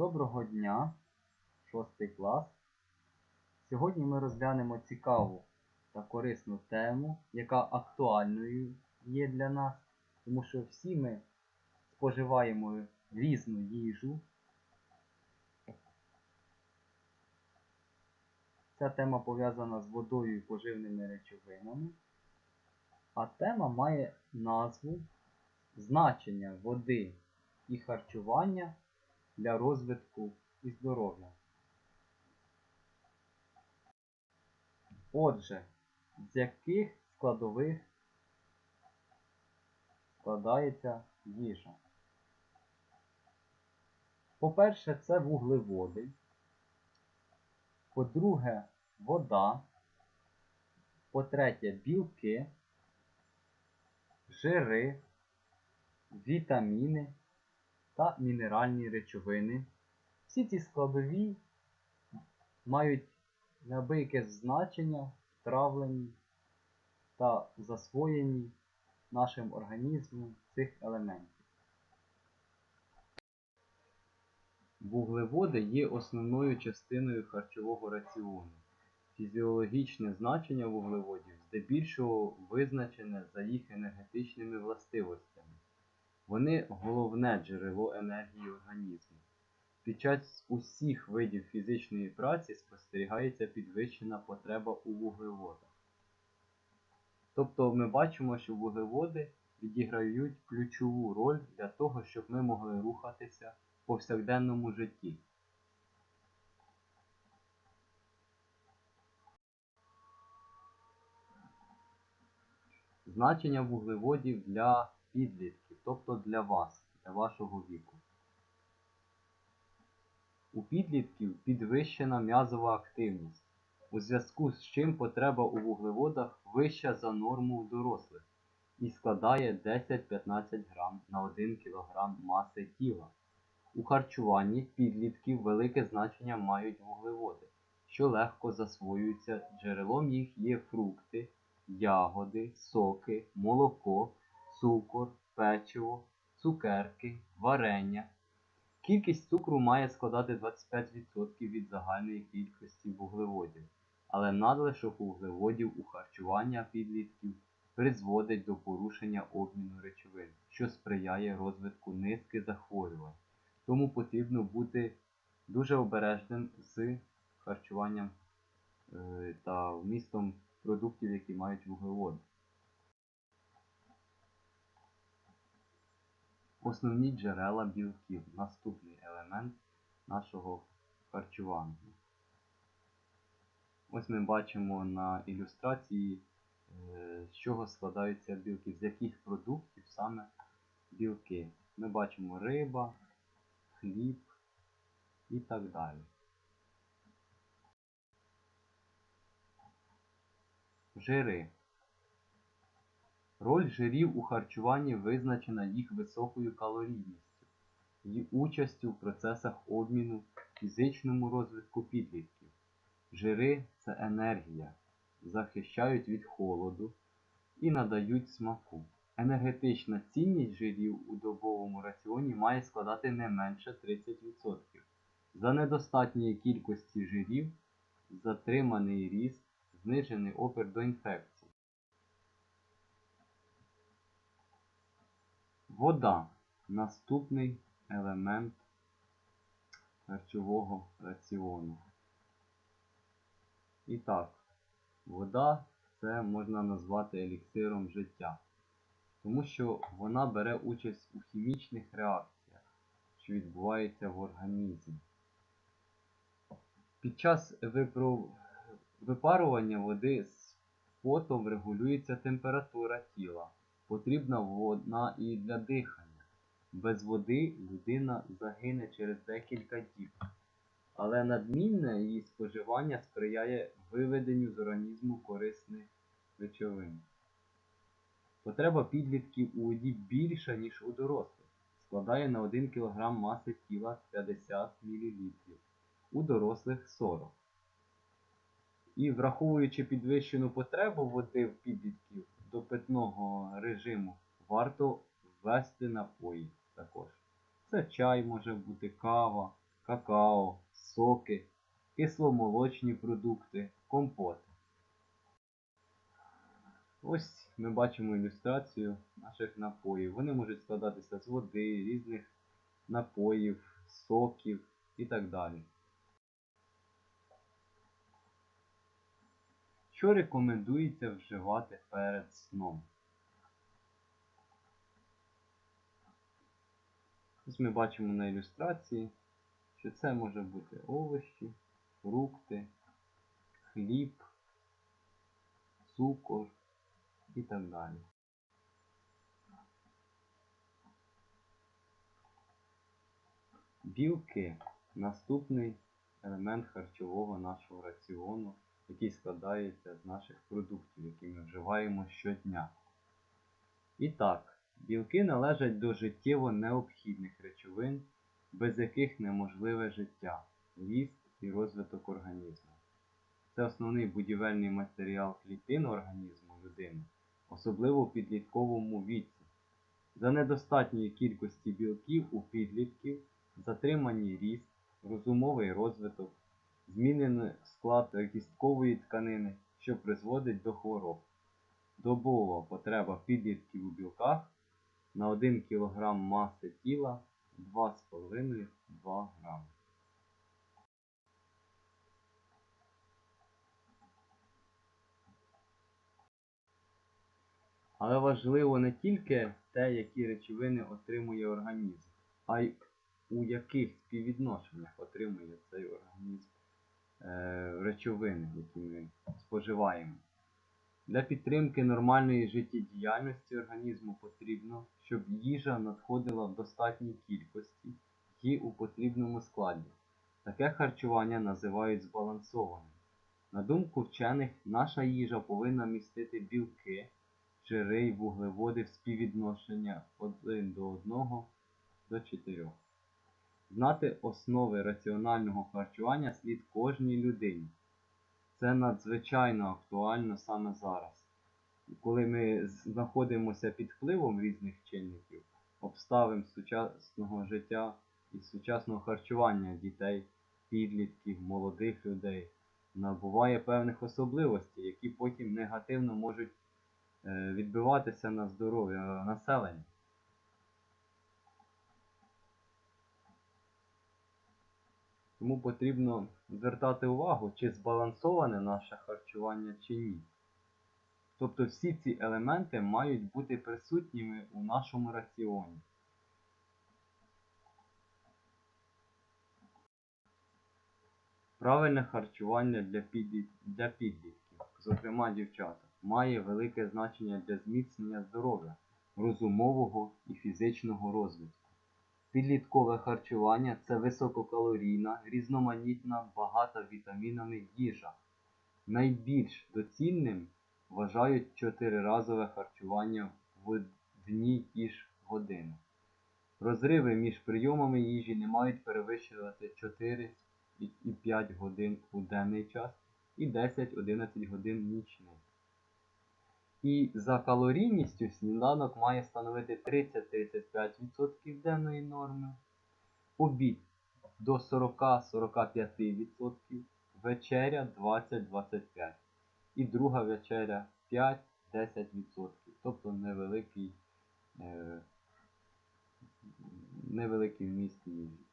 Доброго дня, 6 клас. Сьогодні ми розглянемо цікаву та корисну тему, яка актуальною є для нас, тому що всі ми споживаємо різну їжу. Ця тема пов'язана з водою і поживними речовинами. А тема має назву Значення води і харчування для розвитку і здоров'я. Отже, з яких складових складається їжа? По-перше, це вуглеводи. По-друге, вода. По-третє, білки, жири, вітаміни та мінеральні речовини. Всі ці складові мають неабияке значення в травленні та засвоєнні нашим організмом цих елементів. Вуглеводи є основною частиною харчового раціону. Фізіологічне значення вуглеводів здебільшого визначене за їх енергетичними властивостями. Вони головне джерело енергії організму. Під час усіх видів фізичної праці спостерігається підвищена потреба у вуглеводах. Тобто ми бачимо, що вуглеводи відіграють ключову роль для того, щоб ми могли рухатися в повсякденному житті. Значення вуглеводів для підлітків, тобто для вас, для вашого віку. У підлітків підвищена м'язова активність, у зв'язку з чим потреба у вуглеводах вища за норму у дорослих і складає 10-15 грам на 1 кг маси тіла. У харчуванні підлітків велике значення мають вуглеводи, що легко засвоюються. Джерелом їх є фрукти, ягоди, соки, молоко, цукор, печиво, цукерки, варення. Кількість цукру має складати 25% від загальної кількості вуглеводів, але надлишок вуглеводів у харчування підлітків призводить до порушення обміну речовин, що сприяє розвитку низки захворювань. Тому потрібно бути дуже обережним з харчуванням е, та вмістом продуктів, які мають вуглеводи. Основні джерела білків наступний елемент нашого харчування. Ось ми бачимо на ілюстрації, е, з чого складаються білки, з яких продуктів саме білки. Ми бачимо риба, хліб і так далі. Жири. Роль жирів у харчуванні визначена їх високою калорійністю і участю в процесах обміну фізичному розвитку підлітків. Жири це енергія, захищають від холоду і надають смаку. Енергетична цінність жирів у добовому раціоні має складати не менше 30%. За недостатньої кількості жирів затриманий ріст, знижений опір до інфекцій. Вода наступний елемент харчового раціону. І так, вода це можна назвати еліксиром життя, тому що вона бере участь у хімічних реакціях, що відбуваються в організмі. Під час випарування води з потом регулюється температура тіла. Потрібна вода і для дихання. Без води людина загине через декілька діб. Але надмінне її споживання сприяє виведенню з організму корисних речовин. Потреба підлітків у воді більша, ніж у дорослих. Складає на 1 кг маси тіла 50 мл, у дорослих 40 І враховуючи підвищену потребу води в підлітків, до питного режиму варто ввести напої також. Це чай може бути кава, какао, соки, кисломолочні продукти, компоти. Ось ми бачимо ілюстрацію наших напоїв. Вони можуть складатися з води, різних напоїв, соків і так далі. Що рекомендується вживати перед сном? Ось ми бачимо на ілюстрації, що це може бути овочі, фрукти, хліб, цукор і так далі. Білки наступний елемент харчового нашого раціону, який складається з наших продуктів, які ми вживаємо щодня. І так, білки належать до життєво необхідних речовин, без яких неможливе життя, ріст і розвиток організму. Це основний будівельний матеріал клітин організму людини, особливо в підлітковому віці. За недостатньої кількості білків у підлітків затриманий ріст, розумовий розвиток, змінений склад кісткової тканини, що призводить до хвороб. Добова потреба підлітків у білках на 1 кг маси тіла 2,5-2 грами. Але важливо не тільки те, які речовини отримує організм, а й у яких співвідношеннях отримує цей організм речовини, які ми споживаємо. Для підтримки нормальної життєдіяльності організму потрібно, щоб їжа надходила в достатній кількості і у потрібному складі. Таке харчування називають збалансованим. На думку вчених, наша їжа повинна містити білки, жири й вуглеводи в співвідношення 1 до 1 до 4. Знати основи раціонального харчування слід кожній людині. Це надзвичайно актуально саме зараз, коли ми знаходимося під впливом різних чинників, обставин сучасного життя і сучасного харчування дітей, підлітків, молодих людей, набуває певних особливостей, які потім негативно можуть е, відбиватися на здоров'я населення. Тому потрібно звертати увагу, чи збалансоване наше харчування чи ні. Тобто всі ці елементи мають бути присутніми у нашому раціоні. Правильне харчування для, для підлітків, зокрема дівчаток, має велике значення для зміцнення здоров'я, розумового і фізичного розвитку. Підліткове харчування це висококалорійна, різноманітна, багата вітамінами їжа. Найбільш доцільним вважають чотириразове харчування в дні ті години. Розриви між прийомами їжі не мають перевищувати 4 і 5 годин у денний час і 10-11 годин нічний. І за калорійністю сніданок має становити 30-35% денної норми, обід до 40-45%, вечеря 20-25%. І друга вечеря 5-10%. Тобто невеликий, е, невеликий вміст їжі.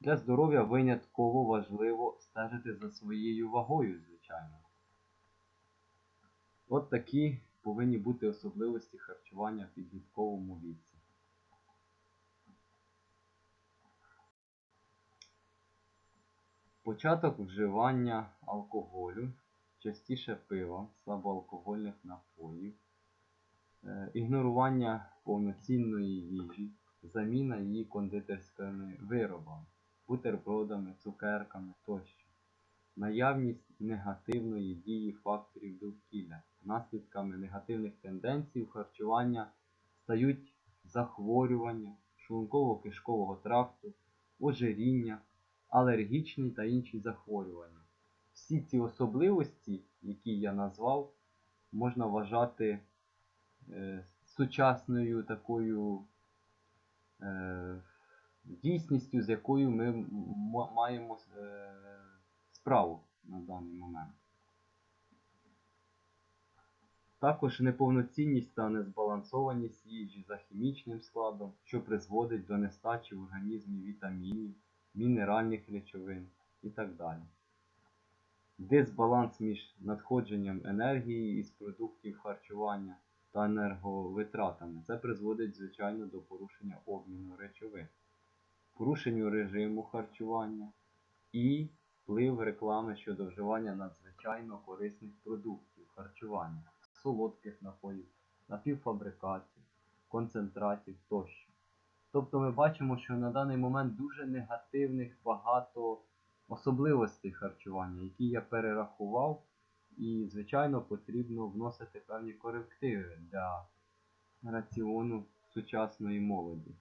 Для здоров'я винятково важливо стежити за своєю вагою, звичайно. От такі повинні бути особливості харчування в підлітковому віці. Початок вживання алкоголю, частіше пива, слабоалкогольних напоїв, е, ігнорування повноцінної їжі, заміна її кондитерськими виробами, бутербродами, цукерками тощо, наявність негативної дії факторів довкілля. Наслідками негативних тенденцій харчування стають захворювання шлунково-кишкового тракту, ожиріння, алергічні та інші захворювання. Всі ці особливості, які я назвав, можна вважати е, сучасною такою е, дійсністю, з якою ми маємо е, справу на даний момент. Також неповноцінність та незбалансованість їжі за хімічним складом, що призводить до нестачі в організмі вітамінів, мінеральних речовин і так далі. Дисбаланс між надходженням енергії із продуктів харчування та енерговитратами. Це призводить, звичайно, до порушення обміну речовин, порушенню режиму харчування і вплив реклами щодо вживання надзвичайно корисних продуктів харчування, солодких напоїв, напівфабрикатів, концентратів тощо. Тобто ми бачимо, що на даний момент дуже негативних багато особливостей харчування, які я перерахував, і, звичайно, потрібно вносити певні корективи для раціону сучасної молоді.